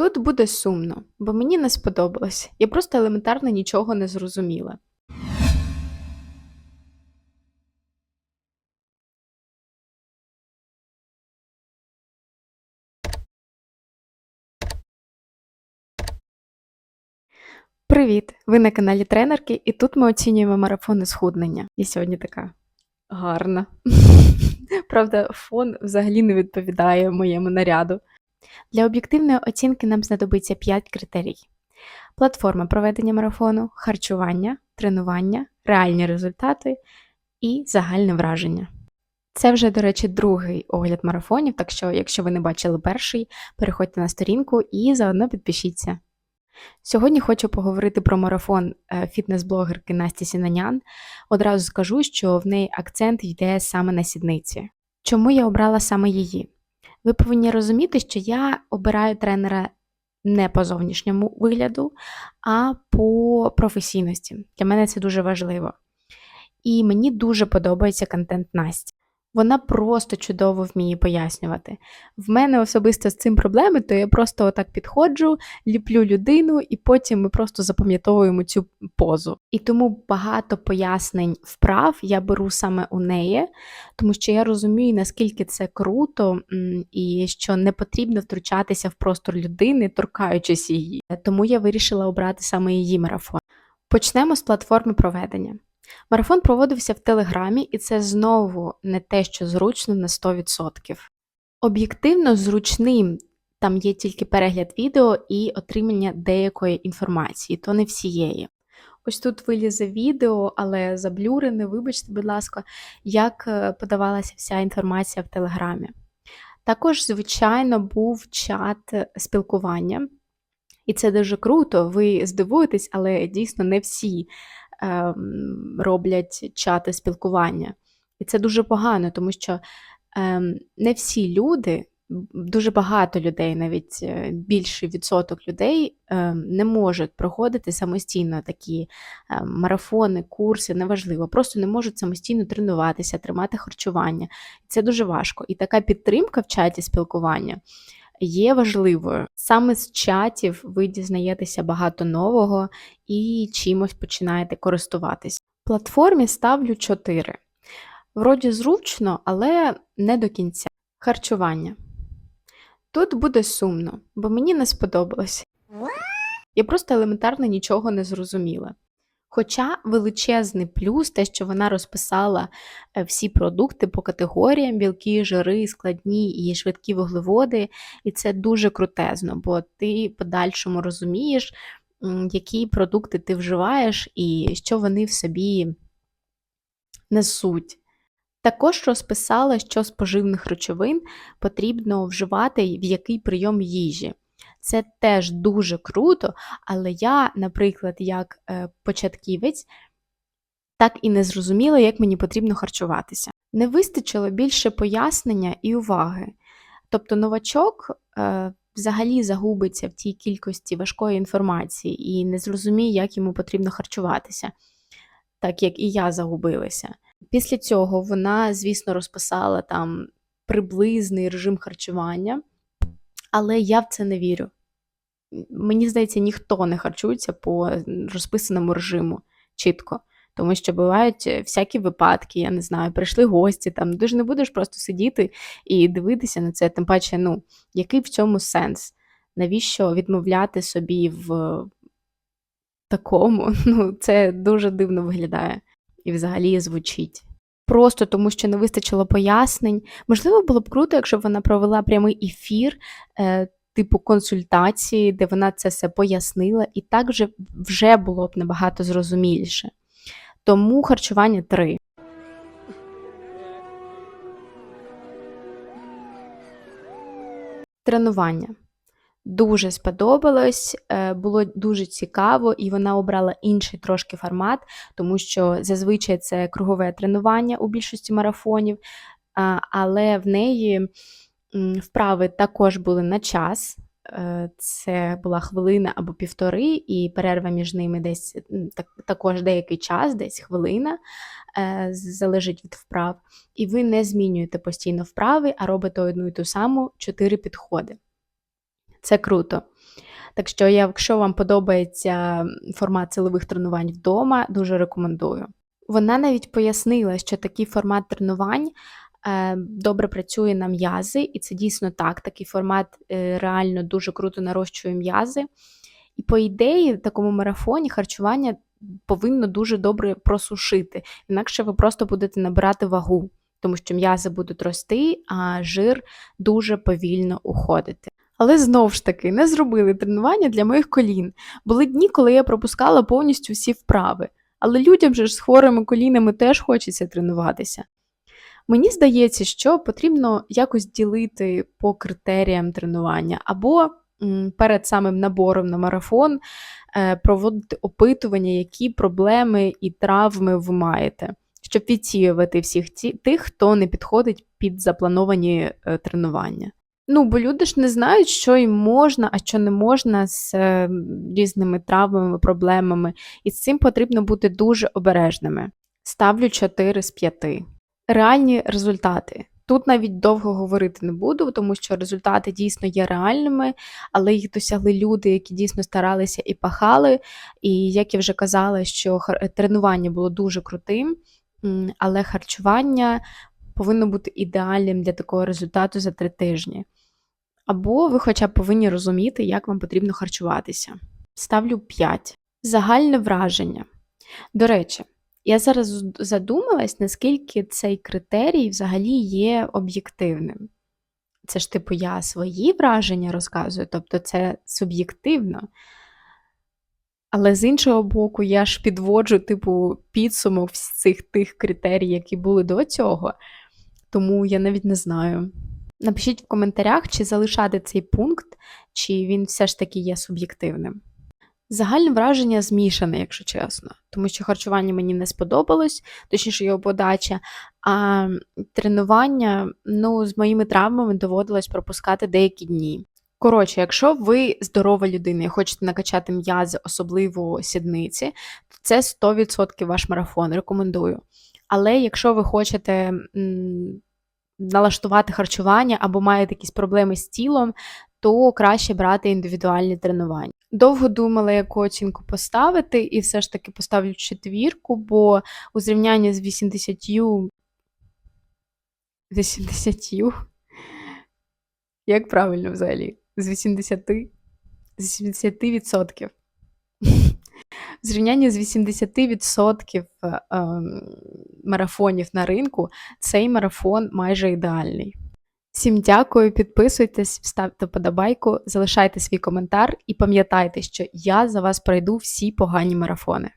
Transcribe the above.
Тут буде сумно, бо мені не сподобалось. Я просто елементарно нічого не зрозуміла. Привіт! Ви на каналі Тренерки, і тут ми оцінюємо марафони схуднення. Я сьогодні така гарна. Правда, фон взагалі не відповідає моєму наряду. Для об'єктивної оцінки нам знадобиться 5 критерій: платформа проведення марафону, харчування, тренування, реальні результати і загальне враження. Це вже, до речі, другий огляд марафонів, так що, якщо ви не бачили перший, переходьте на сторінку і заодно підпишіться. Сьогодні хочу поговорити про марафон е, фітнес-блогерки Насті Сінанян. Одразу скажу, що в неї акцент йде саме на сідниці. Чому я обрала саме її? Ви повинні розуміти, що я обираю тренера не по зовнішньому вигляду, а по професійності. Для мене це дуже важливо. І мені дуже подобається контент Насті. Вона просто чудово вміє пояснювати. В мене особисто з цим проблеми, то я просто отак підходжу, ліплю людину, і потім ми просто запам'ятовуємо цю позу. І тому багато пояснень вправ я беру саме у неї, тому що я розумію, наскільки це круто, і що не потрібно втручатися в простор людини, торкаючись її. Тому я вирішила обрати саме її марафон. Почнемо з платформи проведення. Марафон проводився в Телеграмі, і це знову не те, що зручно на 100%. Об'єктивно зручним там є тільки перегляд відео і отримання деякої інформації, то не всієї. Ось тут вилізе відео, але заблюрене, вибачте, будь ласка, як е, подавалася вся інформація в Телеграмі. Також, звичайно, був чат спілкування, і це дуже круто. Ви здивуєтесь, але дійсно не всі роблять чати спілкування. І це дуже погано, тому що ем, не всі люди, дуже багато людей, навіть е, більший відсоток людей ем, не можуть проходити самостійно такі ем, марафони, курси, неважливо, просто не можуть самостійно тренуватися, тримати харчування. Це дуже важко. І така підтримка в чаті спілкування є важливою. Саме з чатів ви дізнаєтеся багато нового і чимось починаєте користуватись. Платформі ставлю 4. Вроді зручно, але не до кінця. Харчування. Тут буде сумно, бо мені не сподобалось. Я просто елементарно нічого не зрозуміла. Хоча величезний плюс, те, що вона розписала е, всі продукти по категоріям: білки, жири, складні і швидкі вуглеводи, і це дуже крутезно, бо ти подальшому розумієш, які продукти ти вживаєш і що вони в собі несуть. Також розписала, що з поживних речовин потрібно вживати в який прийом їжі. Це теж дуже круто, але я, наприклад, як е, початківець, так і не зрозуміла, як мені потрібно харчуватися. Не вистачило більше пояснення і уваги. Тобто новачок е, взагалі загубиться в тій кількості важкої інформації і не зрозуміє, як йому потрібно харчуватися, так як і я загубилася. Після цього вона, звісно, розписала там приблизний режим харчування. Але я в це не вірю. Мені здається, ніхто не харчується по розписаному режиму чітко. Тому що бувають е, всякі випадки, я не знаю, прийшли гості, там ти ж не будеш просто сидіти і дивитися на це, тим паче, ну, який в цьому сенс? Навіщо відмовляти собі в такому? Ну, Це дуже дивно виглядає і взагалі звучить просто тому, що не вистачило пояснень. Можливо, було б круто, якщо б вона провела прямий ефір. Е, Типу консультації, де вона це все пояснила, і так вже, вже було б набагато зрозуміліше. Тому харчування 3. Тренування. Дуже сподобалось, е, було дуже цікаво, і вона обрала інший трошки формат, тому що зазвичай це кругове тренування у більшості марафонів, але в неї вправи також були на час. Е, це була хвилина або півтори, і перерва між ними десь так, також деякий час, десь хвилина, е, залежить від вправ. І ви не змінюєте постійно вправи, а робите одну і ту саму чотири підходи. Це круто. Так що, якщо вам подобається формат силових тренувань вдома, дуже рекомендую. Вона навіть пояснила, що такий формат тренувань е, добре працює на м'язи, і це дійсно так. Такий формат е, реально дуже круто нарощує м'язи. І по ідеї, в такому марафоні харчування повинно дуже добре просушити, інакше ви просто будете набирати вагу, тому що м'язи будуть рости, а жир дуже повільно уходити. Але знову ж таки не зробили тренування для моїх колін. Були дні, коли я пропускала повністю всі вправи. Але людям же ж з хворими колінами теж хочеться тренуватися. Мені здається, що потрібно якось ділити по критеріям тренування, або перед самим набором на марафон е, проводити опитування, які проблеми і травми ви маєте, щоб відсіювати всіх тих, хто не підходить під заплановані е, тренування. Ну, бо люди ж не знають, що їм можна, а що не можна з е, різними травмами, проблемами, і з цим потрібно бути дуже обережними. Ставлю 4 з 5. Реальні результати. Тут навіть довго говорити не буду, тому що результати дійсно є реальними, але їх досягли люди, які дійсно старалися і пахали. І як я вже казала, що тренування було дуже крутим, але харчування повинно бути ідеальним для такого результату за три тижні. Або ви хоча б повинні розуміти, як вам потрібно харчуватися. Ставлю 5. Загальне враження. До речі, я зараз задумалась, наскільки цей критерій взагалі є об'єктивним. Це ж, типу, я свої враження розказую, тобто це суб'єктивно. Але з іншого боку, я ж підводжу, типу, підсумок всіх тих критерій, які були до цього. Тому я навіть не знаю. Напишіть в коментарях, чи залишати цей пункт, чи він все ж таки є суб'єктивним. Загальне враження змішане, якщо чесно, тому що харчування мені не сподобалось, точніше його подача, а тренування ну, з моїми травмами доводилось пропускати деякі дні. Коротше, якщо ви здорова людина і хочете накачати м'язи, особливо сідниці, то це 100% ваш марафон, рекомендую. Але якщо ви хочете м, налаштувати харчування або маєте якісь проблеми з тілом, то краще брати індивідуальні тренування. Довго думала, яку оцінку поставити, і все ж таки поставлю четвірку, бо у зрівнянні з 80 80 як правильно взагалі? З 80 з 80%. В зрівнянні з 80% ем, марафонів на ринку, цей марафон майже ідеальний. Всім дякую, підписуйтесь, ставте подобайку, залишайте свій коментар і пам'ятайте, що я за вас пройду всі погані марафони.